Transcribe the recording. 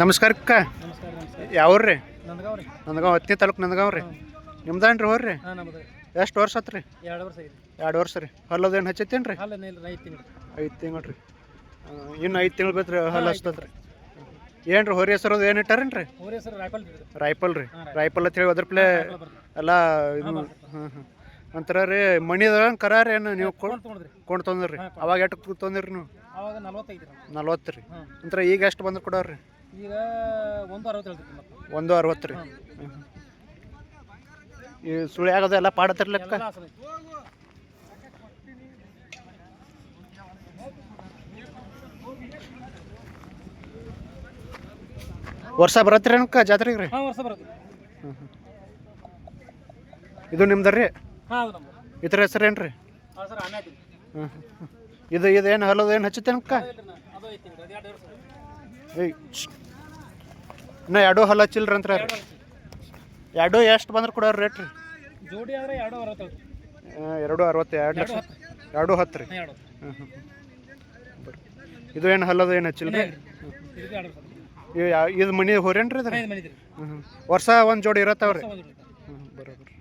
ನಮಸ್ಕಾರಕ್ಕ ನಮಸ್ಕಾರ ನಮಸ್ಕಾರ. ಯಾವ್ರಿ ರೀ ನಂದಗಾಂವ್ ಹತ್ತನೇ ತಾಲೂಕು ನಂದಗಾಂವ್ ರೀ ನಿಮ್ದೇನ್ರಿ ಹೋರ್ರಿ ಎಷ್ಟು ವರ್ಷ ಆತ್ರಿ? ಎರಡು ವರ್ಷ ಎರಡು ವರ್ಷ ರೀ. ಹಲ್ಲದೇನು ಹಚ್ಚೈತೇನು ರೀ ಹಾಲು ಇಲ್ಲ ಐದು ತಿಂಗಳು. ಐದು ತಿಂಗಳು ರೀ. ಇನ್ನು ಐದು ತಿಂಗಳು ಬೇತ್ರಿ ಹಲ್ಲು ಹಚ್ತದ್ರಿ ರೀ. ಹೋರಿ ಹೆಸರು ಏನು ಇಟ್ಟಾರೇನು ರೀ ಊರ ಹೆಸರು ರಾಯಪಲ್ ರೀ ರಾಯ್ಪಲ್ ಅಂತ ಹೇಳಿ ಅದ್ರ ಪ್ಲೇ ಎಲ್ಲ ಇದು ಹಾಂ ಹಾಂ. ಅಂತರ ರೀ ಮಣಿದ ಕರಾರ ಏನು ನೀವು ಕೊಂಡು ತೊಂದ್ರಿ ಅವಾಗ ಎಷ್ಟು ತೊಂದಿರಿ ನೀವು? ನಲ್ವತ್ತು ರೀ. ಅಂತರ ಈಗ ಎಷ್ಟು ಬಂದ್ರೆ ಕೊಡೋರಿ ಈಗ ಒಂದು ಅರವತ್ತು ಹೇಳ್ತೀವಿ ಮತ್ತೆ ಒಂದು ಅರವತ್ತು ರೀ. ಈ ಸುಳಿ ಆಗೋದು ಎಲ್ಲ ಪಾಡತಿರ್ಲಕ್ಕ ಎಲ್ಲ ಹಾಸನ ಐತಿ. ವರ್ಷ ಬರತ್ರಿ ಅನ್ಕ ಜಾತ್ರೆಗೆ ರೀ? ಹಾಂ ವರ್ಷ ಬರುತ್ತೆ. ಇದು ನಿಮ್ದು ರೀ? ಹಾಂ ಅದು ನಮ್ದು. ಇತರ ಹೆಸರು ಏನು ರೀ ಹಾಂ ಸರ್. ಇದು ಇದು ಏನು ಹಲೋದು ಏನು ಹಚ್ಚುತ್ತೇನಕ್ಕ ಅದು ಅದು ಎರಡು ವರ್ಷ ಏಯ್. ಇನ್ನ ಎರಡು ಹಲ್ಲ ಹಚ್ಚಿಲ್ರಿ ಅಂತ ಎರಡು ಎಷ್ಟು ಬಂದ್ರೆ ಕೊಡೋರು ರೇಟ್ ರೀ? ಜೋಡಿ ಆದ್ರೆ ಎರಡು ಅರವತ್ತು ಎರಡು ಅರವತ್ತು ಎರಡು ಲಕ್ಷ. ಎರಡು ಹತ್ತು ರೀ? ಎರಡು. ಬರ್ರಿ. ಇದು ಏನು ಹಲ್ಲದು ಏನು ಎರಡು ವರ್ಷ ಇದು ಯಾ- ಇದು ಮನಿ ಹೋರೇನ್ರಿ ರೀ. ಮನೆ ಹ್ಞೂ ಹ್ಞೂ ವರ್ಷ ಒಂದು ಜೋಡಿ ಇರತ್ತವ್ರಿ. ಹ್ಞೂ ಬರೋಬ್ರಿ.